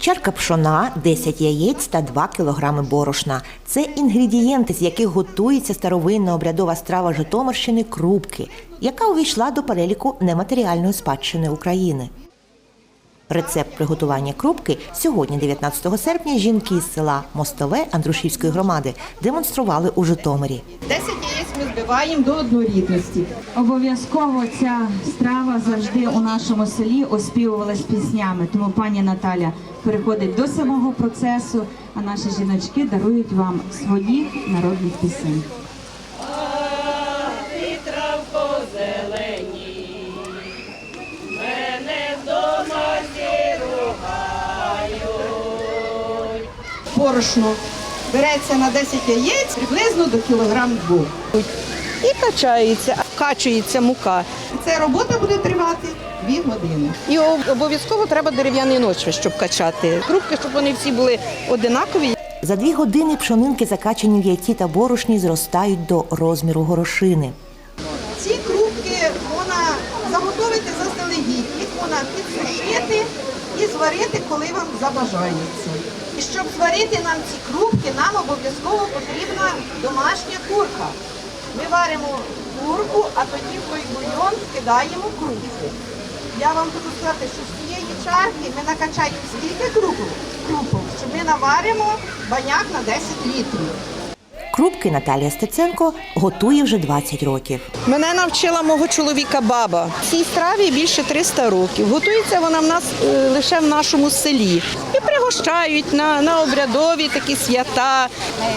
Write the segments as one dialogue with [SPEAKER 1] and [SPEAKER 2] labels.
[SPEAKER 1] Чарка пшона, 10 яєць та 2 кілограми борошна. Це інгредієнти, з яких готується старовинна обрядова страва Житомирщини крупки, яка увійшла до переліку нематеріальної спадщини України. Рецепт приготування крупки сьогодні, 19 серпня, жінки з села Мостове Андрушівської громади демонстрували у Житомирі.
[SPEAKER 2] 10 яєць ми збиваємо до однорідності.
[SPEAKER 3] Обов'язково ця страва завжди у нашому селі оспівувалась піснями. Тому пані Наталя переходить до самого процесу, а наші жіночки дарують вам своїх народних пісень.
[SPEAKER 2] Порошно береться на 10 яєць приблизно до кілограм двох. І качається, вкачується мука. Ця робота буде тривати 2 години. І обов'язково треба дерев'яний ночви, щоб качати. Крупки, щоб вони всі були одинакові.
[SPEAKER 1] За дві години пшонинки, закачані в яйці та борошні, зростають до розміру горошини.
[SPEAKER 2] Ці крупки можна заготовити заздалегідь, їх можна підсушити і зварити, коли вам забажається. І щоб зварити нам ці крупки, нам обов'язково потрібна домашня курка. Ми варимо курку, а тоді в той бульйон кидаємо крупку. Я вам хочу сказати, що з цієї чарки ми накачаємо стільки крупу, що ми наваримо баняк на 10 літрів.
[SPEAKER 1] Крупки Наталія Стеценко готує вже 20 років.
[SPEAKER 2] Мене навчила мого чоловіка баба. Цій страві більше 300 років. Готується вона в нас е, лише в нашому селі. І пригощають на, на обрядові такі свята.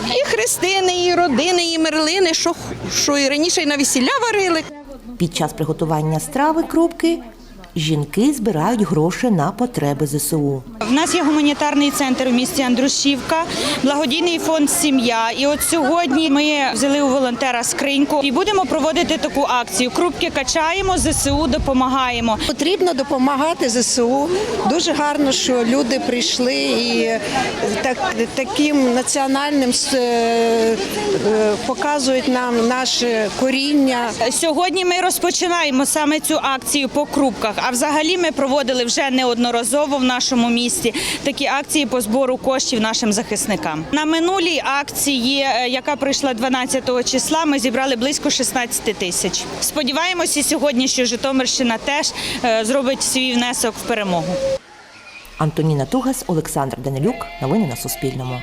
[SPEAKER 2] І хрестини, і родини, і мерлини, що, що і раніше і на весілля варили.
[SPEAKER 1] Під час приготування страви крупки жінки збирають гроші на потреби ЗСУ.
[SPEAKER 4] В нас є гуманітарний центр у місті Андрушівка, благодійний фонд Сім'я. І от сьогодні ми взяли у волонтера скриньку і будемо проводити таку акцію. Крупки качаємо, ЗСУ допомагаємо.
[SPEAKER 5] Потрібно допомагати ЗСУ. Дуже гарно, що люди прийшли і так, таким національним е, показують нам наше коріння.
[SPEAKER 4] Сьогодні ми розпочинаємо саме цю акцію по крупках. А взагалі ми проводили вже неодноразово в нашому місті такі акції по збору коштів нашим захисникам. На минулій акції, е, яка пройшла 12 числа, ми зібрали близько 16 тисяч. Сподіваємося, сьогодні, що Житомирщина теж е, зробить свій внесок в перемогу.
[SPEAKER 1] Антоніна Тугас, Олександр Данилюк. Новини на Суспільному.